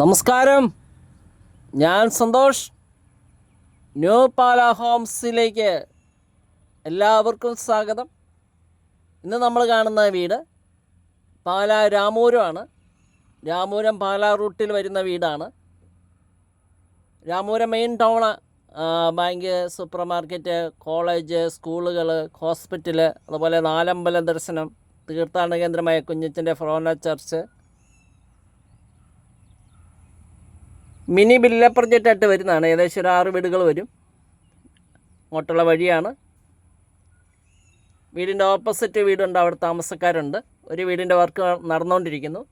നമസ്കാരം. ഞാൻ സന്തോഷ്. ന്യൂ പാല ഹോംസിലേക്ക് എല്ലാവർക്കും സ്വാഗതം. ഇന്ന് നമ്മൾ കാണുന്ന വീട് പാല രാമൂരമാണ് രാമൂരം പാല റൂട്ടിൽ വരുന്ന വീടാണ്. Ramooram main town bank supermarket college സ്കൂളുകൾ ഹോസ്പിറ്റൽ അതുപോലെ നാലമ്പലം ദർശനം തീർത്ഥാടന കേന്ദ്രമായ കുഞ്ഞച്ചന്റെ ഫ്രോന ചർച്ച് മിനി ബില്ല പ്രൊജക്റ്റായിട്ട് വരുന്നതാണ്. ഏകദേശം ഒരു ആറ് വീടുകൾ വരും. അങ്ങോട്ടുള്ള വഴിയാണ്. വീടിന്റെ ഓപ്പോസിറ്റ് വീടുണ്ട്. അവിടെ താമസക്കാരുണ്ട്. ഒരു വീടിന്റെ വർക്ക് നടന്നുകൊണ്ടിരിക്കുന്നു.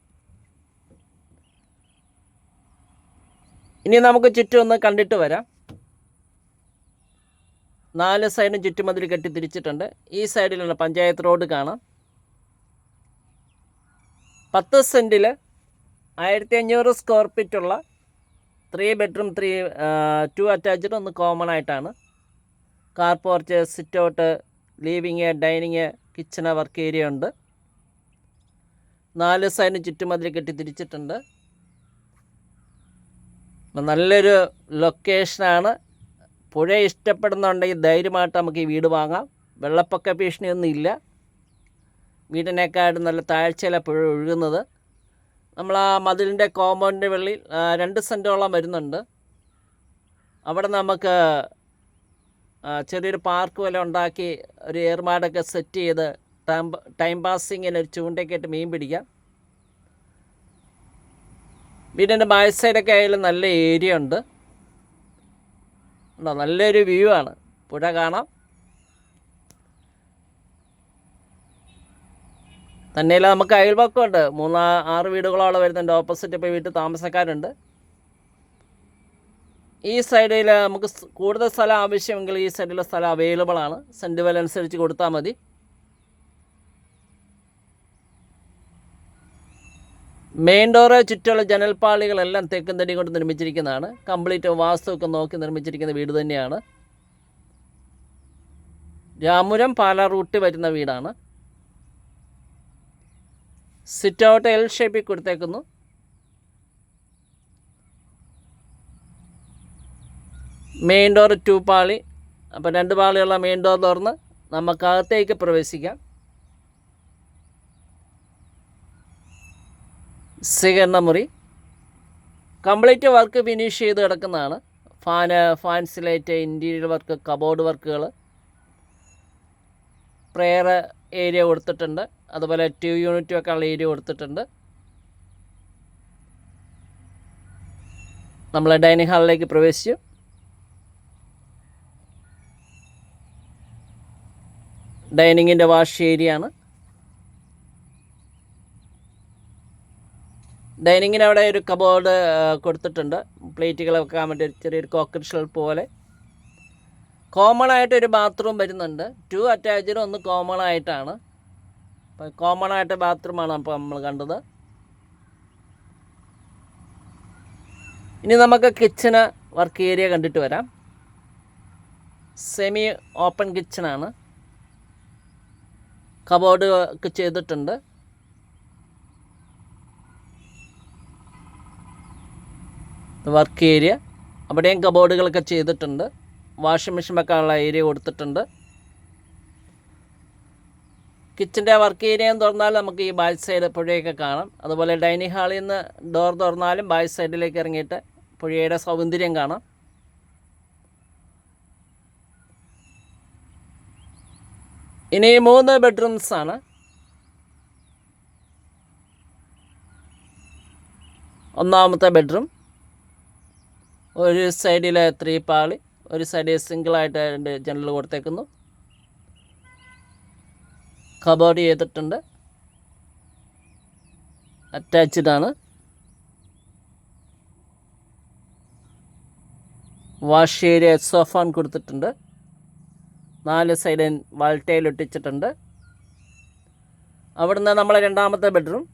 ഇനി നമുക്ക് ചുറ്റും ഒന്ന് കണ്ടിട്ട് വരാം. നാല് സൈഡും ചുറ്റുമതിൽ കെട്ടി തിരിച്ചിട്ടുണ്ട്. ഈ സൈഡിലുള്ള പഞ്ചായത്ത് റോഡ് കാണാം. പത്ത് സെന്റിൽ ആയിരത്തി അഞ്ഞൂറ് square ഫീറ്റുള്ള three bedroom three two attached ഒന്ന് കോമൺ ആയിട്ടാണ്. Car porch sit out living dining kitchen work area ഉണ്ട്. നാല് സൈഡിന് ചുറ്റുമതിൽ കെട്ടി തിരിച്ചിട്ടുണ്ട് നല്ലൊരു ലൊക്കേഷനാണ് പുഴ ഇഷ്ടപ്പെടുന്നുണ്ടെങ്കിൽ ധൈര്യമായിട്ട് നമുക്ക് ഈ വീട് വാങ്ങാം. വെള്ളപ്പൊക്ക ഭീഷണിയൊന്നും ഇല്ല വീടിനേക്കാളും നല്ല താഴ്ചയിലാണ് പുഴ ഒഴുകുന്നത്. നമ്മൾ ആ മതിലിന്റെ കോമ്പൗണ്ടിന്റെ വെള്ളിൽ രണ്ട് സെന്റോളം വരുന്നുണ്ട്. അവിടെ നമുക്ക് ചെറിയൊരു പാർക്ക് പോലെ ഉണ്ടാക്കി ഒരു ഏർമാടൊക്കെ സെറ്റ് ചെയ്ത് ടൈം ടൈം പാസിങ്ങിന് ഒരു ചൂണ്ടയ്ക്കായിട്ട് മീൻ പിടിക്കാം. വീടിന്റെ ബാക്ക് സൈഡൊക്കെ ആയാലും നല്ല ഏരിയ ഉണ്ട്. ഉണ്ടോ? നല്ലൊരു വ്യൂ ആണ്. പുഴ കാണാം. തന്നെയല്ല നമുക്ക് അയൽപക്കമുണ്ട് മൂന്നാ ആറ് വീടുകളോളം വരുന്നുണ്ട്. ഓപ്പോസിറ്റ് ഇപ്പോൾ വീട്ടിൽ താമസക്കാരുണ്ട്. ഈ സൈഡിൽ നമുക്ക് കൂടുതൽ സ്ഥലം ആവശ്യമെങ്കിൽ ഈ സൈഡിലെ സ്ഥലം അവൈലബിൾ ആണ്. സെന്റ് വില അനുസരിച്ച് കൊടുത്താൽ മതി. മെയിൻ ഡോറ് ചുറ്റുള്ള ജനൽപ്പാളികളെല്ലാം തെക്കും തടി കൊണ്ട് നിർമ്മിച്ചിരിക്കുന്നതാണ്. കംപ്ലീറ്റ് വാസ്തുവൊക്കെ നോക്കി നിർമ്മിച്ചിരിക്കുന്ന വീട് തന്നെയാണ്. രാമുരം പാല റൂട്ടിൽ വരുന്ന വീടാണ്. സിറ്റ് ഔട്ട് എൽ ഷേപ്പിൽ കൊടുത്തേക്കുന്നു. മെയിൻ ഡോർ ടു പാളി. അപ്പോൾ രണ്ട് പാളിയുള്ള മെയിൻ ഡോർ തുറന്ന് നമുക്കകത്തേക്ക് പ്രവേശിക്കാം. സ്വീകരണ മുറി കംപ്ലീറ്റ് വർക്ക് ഫിനിഷ് ചെയ്ത് കിടക്കുന്നതാണ്. ഫാന് ഫാൻസിലേറ്റ് ഇന്റീരിയർ വർക്ക് കബോർഡ് വർക്കുകൾ പ്രെയർ ഏരിയ കൊടുത്തിട്ടുണ്ട്. അതുപോലെ ടു യൂണിറ്റും ഒക്കെ ഉള്ള ഏരിയ കൊടുത്തിട്ടുണ്ട്. നമ്മൾ ഡൈനിങ് ഹാളിലേക്ക് പ്രവേശിച്ചു. ഡൈനിങ്ങിന്റെ വാഷ് ഏരിയ ആണ്. ഡൈനിങ്ങിന് അവിടെ ഒരു കബോർഡ് കൊടുത്തിട്ടുണ്ട്. പ്ലേറ്റുകൾ വെക്കാൻ വേണ്ടി ഒരു ചെറിയൊരു കോക്കറ്റ് ഷെൽഫ് പോലെ. കോമൺ ആയിട്ട് ഒരു ബാത്റൂം വരുന്നുണ്ട്. ടു അറ്റാച്ച്ഡ് ഒന്ന് കോമൺ ആയിട്ടാണ്. കോമൺ ആയിട്ട് ബാത്റൂമാണ് അപ്പോൾ നമ്മൾ കണ്ടത്. ഇനി നമുക്ക് കിച്ചണ് വർക്ക് ഏരിയ കണ്ടിട്ട് വരാം. സെമി ഓപ്പൺ കിച്ചണാണ് കബോർഡ് ഒക്കെ ചെയ്തിട്ടുണ്ട്. വർക്ക് ഏരിയ അവിടെയും കബോർഡുകളൊക്കെ ചെയ്തിട്ടുണ്ട്. വാഷിംഗ് മെഷീൻ വെക്കാനുള്ള ഏരിയ കൊടുത്തിട്ടുണ്ട്. കിച്ചന്റെ വർക്ക് ഏരിയ തുറന്നാൽ നമുക്ക് ഈ ബാക്ക് സൈഡ് പുഴയൊക്കെ കാണാം. അതുപോലെ ഡൈനിങ് ഹാളിൽ നിന്ന് ഡോർ തുറന്നാലും ബാക്ക് സൈഡിലേക്ക് ഇറങ്ങിയിട്ട് പുഴയുടെ സൗന്ദര്യം കാണാം. ഇനി മൂന്ന് ബെഡ്റൂംസ് ആണ്. ഒന്നാമത്തെ ബെഡ്റൂം ഒരു സൈഡിൽ ത്രീ പാളി ഒരു സൈഡിൽ സിംഗിളായിട്ട് രണ്ട് ജനൽ കൊടുത്തേക്കുന്നു. കബോർഡ് ചെയ്തിട്ടുണ്ട്. അറ്റാച്ച്ഡ് ആണ്. വാഷ് ഏരിയ സോഫാൻ കൊടുത്തിട്ടുണ്ട്. നാല് സൈഡിൽ വാൾട്ടയിൽ ഒട്ടിച്ചിട്ടുണ്ട്. അവിടുന്ന് നമ്മളെ രണ്ടാമത്തെ ബെഡ്റൂം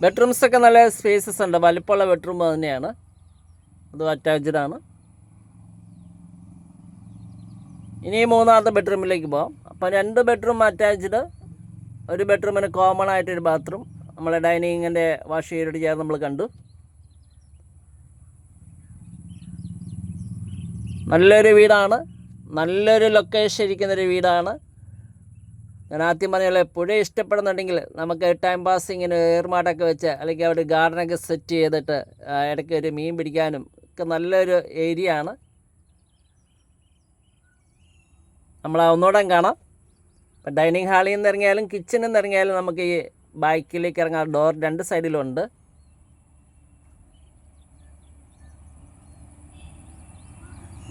ബെഡ്റൂംസൊക്കെ നല്ല സ്പേസസ് ഉണ്ട്. വലിപ്പമുള്ള ബെഡ്റൂം തന്നെയാണ്. അത് അറ്റാച്ച്ഡ് ആണ്. ഇനി മൂന്നാമത്തെ ബെഡ്റൂമിലേക്ക് പോകാം അപ്പോൾ രണ്ട് ബെഡ്റൂം അറ്റാച്ച്ഡ്. ഒരു ബെഡ്റൂമിന് കോമൺ ആയിട്ടൊരു ബാത്റൂം നമ്മളെ ഡൈനിങ്ങിന്റെ വാഷ് ഏരിയയോട് ചേർന്ന് നമ്മൾ കണ്ടു. നല്ലൊരു വീടാണ്. നല്ലൊരു ലൊക്കേഷൻ ഇരിക്കുന്നൊരു വീടാണ്. ഞാൻ ആദ്യം പറഞ്ഞാൽ പുഴ ഇഷ്ടപ്പെടുന്നുണ്ടെങ്കിൽ നമുക്ക് ടൈം പാസിങ്ങിന് ഏർമാടൊക്കെ വെച്ച് അല്ലെങ്കിൽ അവിടെ ഗാർഡനൊക്കെ സെറ്റ് ചെയ്തിട്ട് ഇടയ്ക്ക് ഒരു മീൻ പിടിക്കാനും ഒക്കെ നല്ലൊരു ഏരിയ ആണ്. നമ്മൾ ഒന്നുകൂടെ കാണാം. ഇപ്പം ഡൈനിങ് ഹാളിൽ നിന്ന് ഇറങ്ങിയാലും കിച്ചണിൽ നിന്ന് ഇറങ്ങിയാലും നമുക്ക് ഈ ബാക്കിലേക്ക് ഇറങ്ങാൻ ഡോർ രണ്ട് സൈഡിലുണ്ട്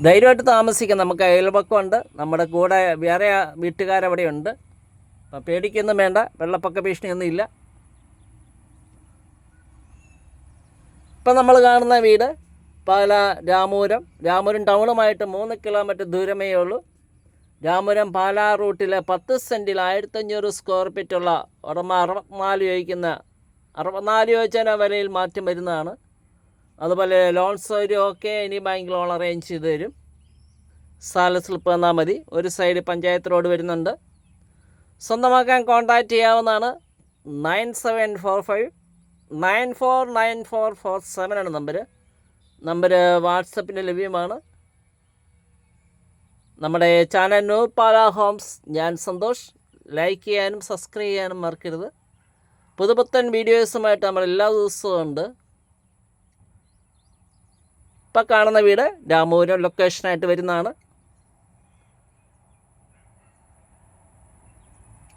ധൈര്യമായിട്ട് താമസിക്കാം. നമുക്ക് അയൽപക്കമുണ്ട്. നമ്മുടെ കൂടെ വേറെ വീട്ടുകാരവിടെ ഉണ്ട് അപ്പം പേടിക്കൊന്നും വേണ്ട. വെള്ളപ്പൊക്ക ഭീഷണിയൊന്നും ഇല്ല. ഇപ്പം നമ്മൾ കാണുന്ന വീട് പാല രാമൂരം. രാമൂരം ടൗണുമായിട്ട് മൂന്ന് കിലോമീറ്റർ ദൂരമേ ഉള്ളൂ രാമപുരം പാലാ റൂട്ടിലെ പത്ത് സെന്റിൽ ആയിരത്തഞ്ഞൂറ് സ്ക്വയർ ഫീറ്റുള്ള ഉടമ അറുപത്തിനാല് ചോദിക്കുന്ന അറുപത്തിനാല് ചോദിച്ചതിന്റെ വിലയിൽ മാറ്റം വരുന്നതാണ് അതുപോലെ ലോൺ സൗകര്യം ഒക്കെ ഇനി ബാങ്ക് ലോൺ അറേഞ്ച് ചെയ്ത് തരും. സാല സ്ലിപ്പ് തന്നാൽ മതി. ഒരു സൈഡ് പഞ്ചായത്ത് റോഡ് വരുന്നുണ്ട്. സ്വന്തമാക്കാൻ കോൺടാക്റ്റ് ചെയ്യാവുന്നതാണ് nine seven four five nine four nine four four seven ആണ് നമ്പർ നമ്പർ വാട്സപ്പിന് ലഭ്യമാണ്. നമ്മുടെ ചാനൽ ന്യൂ പാല ഹോംസ് ഞാൻ സന്തോഷ്. ലൈക്ക് ചെയ്യാനും സബ്സ്ക്രൈബ് ചെയ്യാനും മറക്കരുത്. പുതുപുത്തൻ വീഡിയോസുമായിട്ട് നമ്മൾ എല്ലാ ദിവസവും ഉണ്ട്. ഇപ്പം കാണുന്ന വീട് രാമപുരം ലൊക്കേഷനായിട്ട് വരുന്നതാണ്.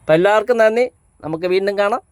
അപ്പം എല്ലാവർക്കും നന്ദി. നമുക്ക് വീണ്ടും കാണാം.